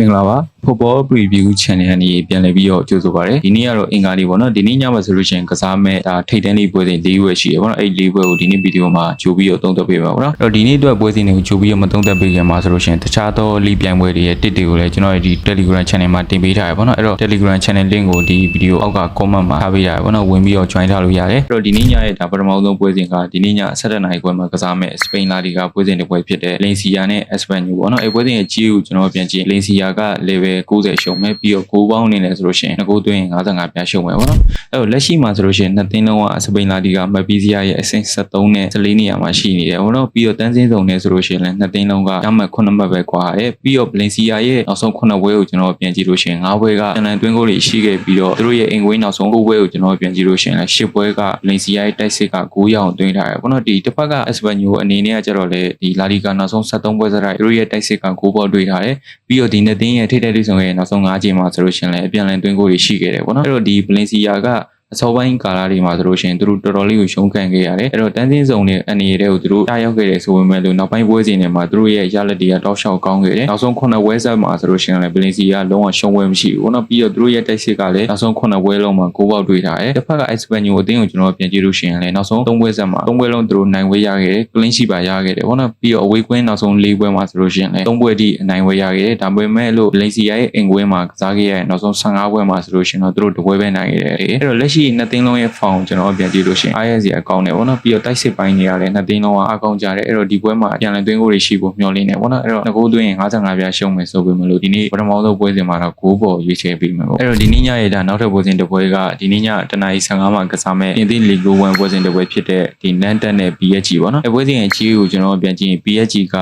မင်္ဂလာပါ Football Preview Channel ကနေပြန်လည်ပြီးတော့ကြိုဆိုပါရစေဒီနေ့ကတော့အင်္ဂါနေ့ပေါ့နော်ဒီနေ့ညမှာဆိုလို့ရှိရင်ကစားမဲ့ဒါထိတ်တန်းလေးပွဲစဉ်၄ပွဲရှိရပေါ့နော်အဲ့ဒီ၄ပွဲကိုဒီနေ့ဗီဒီယိုမှာကြိုပြီးတော့သုံးသပ်ပေးပါပေါ့နော်အဲ့တော့ဒီနေ့အတွက်ပွဲစဉ်တွေကိုကြိုပြီးတော့မသုံးသပ်ပေးခင်မှာဆိုလို့ရှိရင်တခြားသောလီပြိုင်ပွဲတွေရဲ့တစ်တွေကိုလည်းကျွန်တော်ရဲ့ဒီ Telegram Channel မှာတင်ပေးထားရပေါ့နော်အဲ့တော့ Telegram Channel link ကိုဒီဗီဒီယိုအောက်က comment မှာထားပေးထားရပေါ့နော်ဝင်ပြီးတော့ join ထားလို့ရတယ်အဲ့တော့ဒီနေ့ညရဲ့ဒါပထမဆုံးပွဲစဉ်ကဒီနေ့ည7:00နာရီခွဲမှာကစားမဲ့စပိန်လာဒီဂါပွဲစဉ်တစ်ပွဲဖြစ်တဲ့လင်စီယာနဲ့အက်စပန်ညူပေါ့နော်အဲ့ပွဲစဉ်ရဲ့ကြီးကိုကျွန်တော်ပြန်ကြည့်လင်စီယာက level 90ရှုံမဲ့ပြီးတော့ဂိုးပေါင်းအနေနဲ့ဆိုလို့ရှိရင်ငကိုးသွင်း55ပြရှုံမဲ့ပေါ့နော်အဲ့တော့လက်ရှိမှာဆိုလို့ရှိရင်နှစ်သင်းလုံးကစပိန်လာဒီဂါမက်ပီစီယာရဲ့အဆင့်73နဲ့14နေရာမှာရှိနေတယ်ပေါ့နော်ပြီးတော့တန်းစင်းစုံနဲ့ဆိုလို့ရှိရင်လည်းနှစ်သင်းလုံးကရမှတ်9မှတ်ပဲကွာတယ်ပြီးတော့ဗလင်စီယာရဲ့နောက်ဆုံး9ပွဲကိုကျွန်တော်ပြန်ကြည့်လို့ရှိရင်9ပွဲကတန်တန်သွင်းဂိုးတွေရှိခဲ့ပြီးတော့သူတို့ရဲ့အင်ကွင်းနောက်ဆုံး9ပွဲကိုကျွန်တော်ပြန်ကြည့်လို့ရှိရင်လည်း10ပွဲကဗလင်စီယာရဲ့တိုက်စစ်က9ရောင်သွင်းထားတယ်ပေါ့နော်ဒီတစ်ဖက်ကအက်စပန်ညိုအနေနဲ့ကကြတော့လေဒီလာလီဂါနောက်ဆုံး73ပွဲစရိုက်သူတို့ရဲ့တိုက်စစ်က9ပေါ်တွေ့ထားတယ်ပြီးတော့ဒီနှစ်သင်းရဲ့ထိတဲ့ထိဆောင်ရဲ့နောက်ဆုံး5ချိန်မှာဆိုလို့ရှိရင်လည်းအပြန်အလှန်သွင်းဂိုးတွေရှိခဲ့တယ်ပေါ့နော်အဲ့တော့ဒီဗလင်စီယာက အစောပိုင်းကာလတွေမှာဆိုလို့ရှိရင်သူတို့တော်တော်လေးကိုရှုံးခံခဲ့ရတယ်အဲ့တော့တန်းစင်းစုံနဲ့အနေနဲ့ကိုသူတို့တားရောက်ခဲ့တယ်ဆိုပေမဲ့လို့နောက်ပိုင်းပွဲစဉ်တွေမှာသူတို့ရဲ့ရလက်တွေကတောက်လျှောက်ကောင်းခဲ့တယ်နောက်ဆုံး9ပွဲဆက်မှာဆိုလို့ရှိရင်လည်းဗလင်စီယာလုံးဝရှုံးပွဲမရှိဘူးနော်ပြီးတော့သူတို့ရဲ့တိုက်စစ်ကလည်းနောက်ဆုံး9ပွဲလုံးမှာ9ပေါက်တွေ့ထားတယ်တစ်ဖက်ကအက်စပန်ညိုအသင်းကိုကျွန်တော်ပြန်ကြည့်လို့ရှိရင်လည်းနောက်ဆုံး3ပွဲဆက်မှာ3ပွဲလုံးသူတို့နိုင်ဝဲရခဲ့တယ်ကလင်းရှိပါရခဲ့တယ်ဘောနော်ပြီးတော့အဝေးကွင်းနောက်ဆုံး4ပွဲမှာဆိုလို့ရှိရင်လည်း3ပွဲထိအနိုင်ဝဲရခဲ့တယ်ဒါပေမဲ့လို့ဗလင်စီယာရဲ့အင်ကွင်းမှာကစားခဲ့ရတဲ့နောက်ဆုံး15ပွဲမှာဆိုလို့ရှိရင်တော့သူတို့တပွဲပဲနိုင်ခဲ့တယ်အဲ့တော့လက်ရှိနှစ်သင်းလုံးရဲ့ဖောင်ကျွန်တော်ပြန်ကြည့်လို့ရှိရင် IS အကောင့်နဲ့ဗောနော်ပြီးတော့တိုက်စစ်ပိုင်းနေရတယ်နှစ်သိန်းလုံးကအကောင့်ကြတယ်အဲ့တော့ဒီပွဲမှာပြန်လည်သွင်းကိုတွေရှိဖို့မျှော်လင့်နေဗောနော်အဲ့တော့ငကိုးသွင်းရင်55ပြားရှုံးမယ်ဆိုပေမဲ့လို့ဒီနေ့ပထမဆုံးပွဲစဉ်မှာတော့6ပေါ်ရွေးချယ်ပြီးမယ်ဗောအဲ့တော့ဒီနေ့ညရဲ့ဒါနောက်ထပ်ပွဲစဉ်တစ်ပွဲကဒီနေ့ညတနအီ15မှာကစားမဲ့ပြင်သစ်လီဂို1ပွဲစဉ်တစ်ပွဲဖြစ်တဲ့ဒီနန်တက်နဲ့ PSG ဗောနော်အဲ့ပွဲစဉ်ရဲ့ကြီးကိုကျွန်တော်ပြန်ကြည့်ရင် PSG က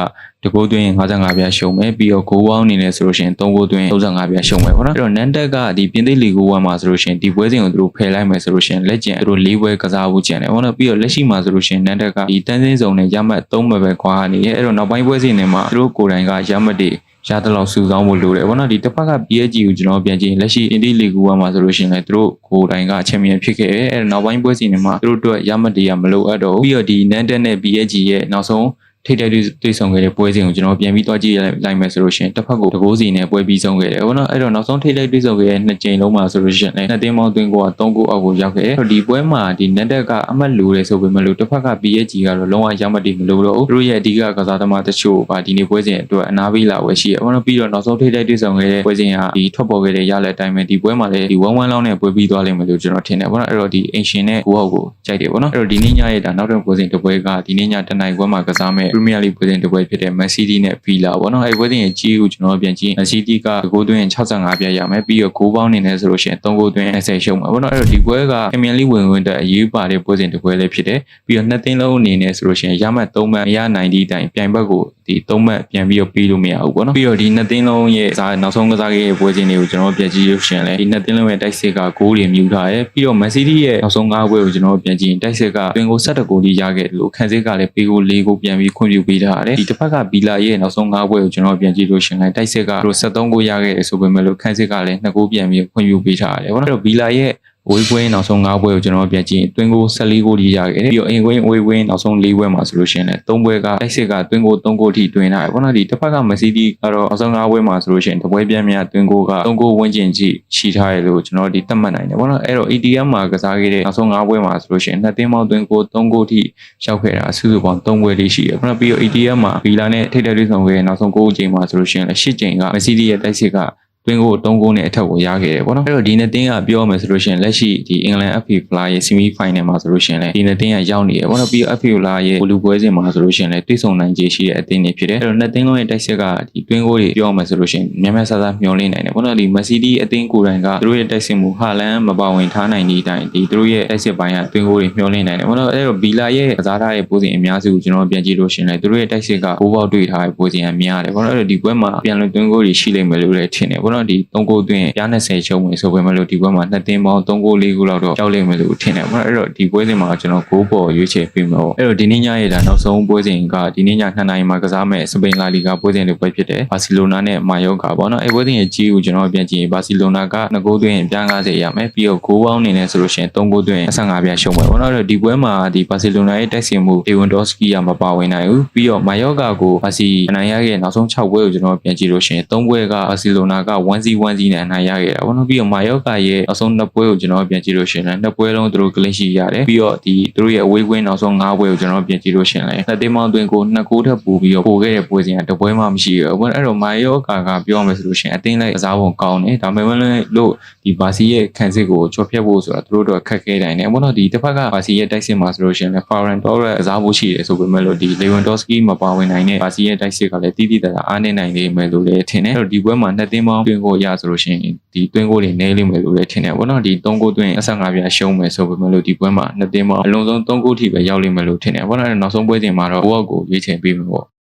တကိုးသွင်း55ပြားရှုံးမယ်ပြီးတော့ဂိုးပေါင်းအနေနဲ့ဆိုလို့ရှိရင်3ဂိုးသွင်း35ပြားရှုံးမယ်ပေါ့နော်အဲ့တော့နန်တက်ကဒီပြင်သစ်လီဂို1မှာဆိုလို့ရှိရင်ဒီပွဲစဉ်ကိုသူတို့ဖယ်လိုက်မယ်ဆိုလို့ရှိရင်လက်ကျန်သူတို့၄ပွဲကစားဖို့ကြံတယ်ပေါ့နော်ပြီးတော့လက်ရှိမှာဆိုလို့ရှိရင်နန်တက်ကဒီတန်းစင်းစုံနဲ့ရမှတ်3ပဲပဲခွာနေရဲ့အဲ့တော့နောက်ပိုင်းပွဲစဉ်တွေမှာသူတို့ကိုယ်တိုင်ကရမှတ်တွေရတဲ့လောက်စုဆောင်းဖို့လိုတယ်ဗောနော်ဒီတစ်ဖက်က PSG ကိုကျွန်တော်ပြန်ကြည့်ရင်လက်ရှိ Indy League 1မှာဆိုလို့ရှိရင်လည်းသူတို့ကိုယ်တိုင်ကချန်ပီယံဖြစ်ခဲ့တယ်အဲ့တော့နောက်ပိုင်းပွဲစဉ်တွေမှာသူတို့အတွက်ရမှတ်တွေကမလိုအပ်တော့ဘူးပြီးတော့ဒီ Nantes နဲ့ PSG ရဲ့နောက်ဆုံး ထိတဲ့တွေ့ဆုံခဲ့တဲ့ပွဲစဉ်ကိုကျွန်တော်ပြန်ပြီးတော့ကြည့်လိုက်မယ်ဆိုလို့ရှိရင်တစ်ဖက်ကိုတကိုးစီနဲ့ပွဲပြီးဆုံးခဲ့တယ်ဘောနော်အဲ့တော့နောက်ဆုံးထိတဲ့တွေ့ဆုံခဲ့တဲ့နှစ်ကြိမ်လုံးမှာဆိုလို့ရှိရင်လည်းနှစ်တင်းပေါင်းသွင်းကိုက3ကိုအောက်ကိုရောက်ခဲ့တယ်အဲ့တော့ဒီပွဲမှာဒီနက်တက်ကအမှတ်လူတယ်ဆိုပေမဲ့လို့တစ်ဖက်က PSG ကတော့လုံးဝရမှတ်တည်မလို့တော့ဘူးသူတို့ရဲ့အဓိကကစားသမားတချို့ပါဒီနေ့ပွဲစဉ်အတွက်အနာပေးလာဝယ်ရှိတယ်ဘောနော်ပြီးတော့နောက်ဆုံးထိတဲ့တွေ့ဆုံခဲ့တဲ့ပွဲစဉ်ကဒီထွက်ပေါ်ခဲ့တဲ့ရလက်အတိုင်းပဲဒီပွဲမှာလည်းဒီ1-1လောက်နဲ့ပွဲပြီးသွားလိမ့်မယ်လို့ကျွန်တော်ထင်တယ်ဘောနော်အဲ့တော့ဒီအင်ရှင်နဲ့ကိုဟောက်ကိုကြိုက်တယ်ဘောနော်အဲ့တော့ဒီနေ့ညရဲ့ဒါနောက်တဲ့ပွဲစဉ်တစ်ပွဲကဒီနေ့ညတနင်္ဂနွေပွဲမှာကစားမဲ့ Premier League ပွဲစဉ်တစ်ပွဲဖြစ်တဲ့ Man City နဲ့ Villa ပေါ့နော်အဲ့ပွဲစဉ်ရဲ့ကြီးကိုကျွန်တော်ပြန်ကြည့် Man City ကဂိုးသွင်း65ပြရမယ်ပြီးတော့ဂိုးပေါင်းနေနေဆိုလို့ရှိရင်3ဂိုးသွင်း10ရှုံးမှာပေါ့နော်အဲ့တော့ဒီပွဲက Premier League ဝင်ဝင်တဲ့အရေးပါတဲ့ပွဲစဉ်တစ်ပွဲလေးဖြစ်တယ်ပြီးတော့နှစ်သင်းလုံးအနေနဲ့ဆိုလို့ရှိရင်ရမှတ်3မှတ်မရနိုင်ဒီတိုင်ပြိုင်ဘက်ကိုဒီ3မှတ်ပြန်ပြီးတော့ပြီးလို့မရဘူးပေါ့နော်ပြီးတော့ဒီနှစ်သင်းလုံးရဲ့စားနောက်ဆုံးကစားခဲ့တဲ့ပွဲစဉ်တွေကိုကျွန်တော်ပြန်ကြည့်လို့ရှိရင်လည်းဒီနှစ်သင်းလုံးရဲ့တိုက်စစ်ကဂိုးတွေမြူထားတယ်ပြီးတော့ Man City ရဲ့နောက်ဆုံး၅ပွဲကိုကျွန်တော်ပြန်ကြည့်ရင်တိုက်စစ်ကတွင်ကို17ဂိုးထိရခဲ့တယ်လို့ခန်းစစ်ကလည်းပေးကို၄ဂိုးပြန်ပြီးခွင့်ပြုပေးထားတယ်ဒီတစ်ဖက်ကဘီလာရဲ့နောက်ဆုံး၅ပွဲကိုကျွန်တော်ပြန်ကြည့်လို့ရှိရင်လည်းတိုက်စစ်ကသူ73ဂိုးရခဲ့တယ်ဆိုပေမဲ့လို့ခန်းစစ်ကလည်း2ဂိုးပြန်ပြီးခွင့်ပြုပေးထားတယ်ပေါ့နော်အဲ့တော့ဘီလာရဲ့ ဝေးကွင်းနောက်ဆုံး၅ပွဲကိုကျွန်တော်ပြန်ကြည့်ရင်တွင်းကို14ဂိုးကြီးရခဲ့တယ်ပြီးတော့အင်ကွင်းဝေးကွင်းနောက်ဆုံး၄ပွဲမှာဆိုလို့ရှိရင်လည်း၃ပွဲကတိုက်စစ်ကတွင်းကို၃ဂိုးထိတွင်းထားတယ်ပေါ့နော်ဒီတစ်ဖက်ကမက်ဆီတီကတော့နောက်ဆုံး၅ပွဲမှာဆိုလို့ရှိရင်တပွဲပြန်မြတွင်းကိုက၃ဂိုးဝန်းကျင်ကြီးရှိထားတယ်လို့ကျွန်တော်ဒီသတ်မှတ်နိုင်တယ်ပေါ့နော်အဲ့တော့ ATM မှာကစားခဲ့တဲ့နောက်ဆုံး၅ပွဲမှာဆိုလို့ရှိရင်နှစ်သင်းပေါင်းတွင်းကို၃ဂိုးထိရောက်ခဲ့တာစုစုပေါင်း၃ပွဲလေးရှိတယ်ပေါ့နော်ပြီးတော့ ATM မှာဗီလာနဲ့ထိပ်တက်တွေ့ဆောင်ခဲ့တဲ့နောက်ဆုံး၉ချိန်မှာဆိုလို့ရှိရင်လည်း၈ချိန်ကမက်ဆီတီရဲ့တိုက်စစ်က တွင်းကို3ဂိုးနဲ့အထက်ကိုရခဲ့တယ်ပေါ့နော်အဲ့တော့ဒီနှစ်တင်းကပြောမယ်ဆိုလို့ရှိရင်လက်ရှိဒီအင်္ဂလန် FA Fly ရဲ့ semi final မှာဆိုလို့ရှိရင်လည်းဒီနှစ်တင်းကရောက်နေတယ်ပေါ့နော်ပြီးတော့ FA Fly ရဲ့လူပွဲစဉ်မှာဆိုလို့ရှိရင်လည်းတွေ့ဆုံနိုင်ခြေရှိတဲ့အသင်းတွေဖြစ်တယ်အဲ့တော့နှစ်တင်းလုံးရဲ့တိုက်စစ်ကဒီတွင်းကိုတွေပြောမယ်ဆိုလို့ရှိရင်မြန်မြန်ဆဆမျောလင့်နိုင်တယ်ပေါ့နော်ဒီ Man City အသင်းကိုယ်တိုင်ကသူတို့ရဲ့တိုက်စစ်မှုဟာလန်မပါဝင်ထားနိုင်တဲ့အတိုင်းဒီသူတို့ရဲ့တိုက်စစ်ပိုင်းကတွင်းကိုတွေမျောလင့်နိုင်တယ်ပေါ့နော်အဲ့တော့ဘီလာရဲ့ကစားထားတဲ့ပုံစံအများစုကိုကျွန်တော်ပြန်ကြည့်လို့ရှိရင်လည်းသူတို့ရဲ့တိုက်စစ်ကဘိုးပေါက်တွေ့ထားတဲ့ပုံစံအများတယ်ပေါ့နော်အဲ့တော့ဒီပွဲမှာပြန်လွန်တွင်းကိုတွေရှိလိမ့်မယ်လို့လည်းထင်တယ်ပေါ့နော်နော်ဒီ3ဂိုးသွင်းပြား20ရှုံးမယ်ဆိုပေမဲ့လို့ဒီပွဲမှာနှစ်သင်းပေါင်း3ဂိုး4ဂိုးလောက်တော့ကြောက်လိမ့်မယ်လို့ထင်တယ်ပေါ့နော်အဲ့တော့ဒီပွဲစဉ်မှာကျွန်တော်ဂိုးပေါ်ရွေးချယ်ပေးမယ်ပေါ့အဲ့တော့ဒီနေ့ညရဲ့ဒါနောက်ဆုံးပွဲစဉ်ကဒီနေ့ည2နာရီမှာကစားမဲ့စပိန်လာလီဂါပွဲစဉ်တွေပွဲဖြစ်တယ်ဘာစီလိုနာနဲ့မာယောကာပေါ့နော်အဲ့ပွဲစဉ်ရဲ့ကြီးကိုကျွန်တော်ပြန်ကြည့်ရင်ဘာစီလိုနာက2ဂိုးသွင်းပြား90ရမယ်ပြီးတော့ဂိုးပေါင်းအနေနဲ့ဆိုလို့ရှိရင်3ဂိုးသွင်း25ပြားရှုံးမယ်ပေါ့နော်အဲ့တော့ဒီပွဲမှာဒီဘာစီလိုနာရဲ့တိုက်စစ်မှုဒေဝန်ဒေါစကီကမပါဝင်နိုင်ဘူးပြီးတော့မာယောကာကိုဘာစီအနိုင်ရခဲ့နောက်ဆုံး6ပွဲကိုကျွန်တော်ပြန်ကြည့်လို့ရှိရင်3ပွဲကဘာစီလိုနာက1-1နဲ့အနိုင်ရခဲ့တာပေါ့နော်ပြီးတော့မာယောကာရဲ့နောက်ဆုံး2ပွဲကိုကျွန်တော်ပြန်ကြည့်လို့ရှိရင်လည်း2ပွဲလုံးသူတို့ကလင်းရှိရတယ်ပြီးတော့ဒီသူတို့ရဲ့အဝေးကွင်းနောက်ဆုံး5ပွဲကိုကျွန်တော်ပြန်ကြည့်လို့ရှိရင်လည်းနှစ်သိန်းပေါင်းအတွင်းကို2ဂိုးထပ်ပို့ပြီးတော့ပို့ခဲ့တဲ့ပွဲစဉ်ကတပွဲမှမရှိဘူးပေါ့အဲ့တော့မာယောကာကပြောရမယ်ဆိုလို့ရှိရင်အတင်းလိုက်ကစားပုံကောင်းတယ်ဒါပေမဲ့လည်းလို့ဒီဘာစီရဲ့ခံစစ်ကိုချော်ဖြတ်ဖို့ဆိုတာသူတို့တော့ခက်ခဲတိုင်းတယ်ပေါ့နော်ဒီတစ်ဖက်ကဘာစီရဲ့တိုက်စစ်မှာဆိုလို့ရှိရင်လည်း Ferran Torres အစားဖို့ရှိတယ်ဆိုပေမဲ့လို့ဒီ Lewandowski မပါဝင်နိုင်တဲ့ဘာစီရဲ့တိုက်စစ်ကလည်းတီးတီးတတာအားနေနိုင်နေမယ်လို့လည်းထင်တယ်အဲ့တော့ဒီပွဲမှာနှစ်သင်းပေါင်းတွင်းကိုရဆိုလို့ရှိရင်ဒီတွင်းကိုတွေနဲလိမ့်မယ်လို့လည်းထင်တယ်ပေါ့နော်ဒီ3ကိုတွင်း25ပြားရှုံးမယ်ဆိုပေမဲ့လို့ဒီပွဲမှာနှစ်သင်းပေါင်းအလုံးစုံ3ကိုထိပဲရောက်လိမ့်မယ်လို့ထင်တယ်ပေါ့နော်အဲ့တော့နောက်ဆုံးပွဲစဉ်မှာတော့ဘောက်ကိုရွေးချယ်ပေးမယ်ပေါ့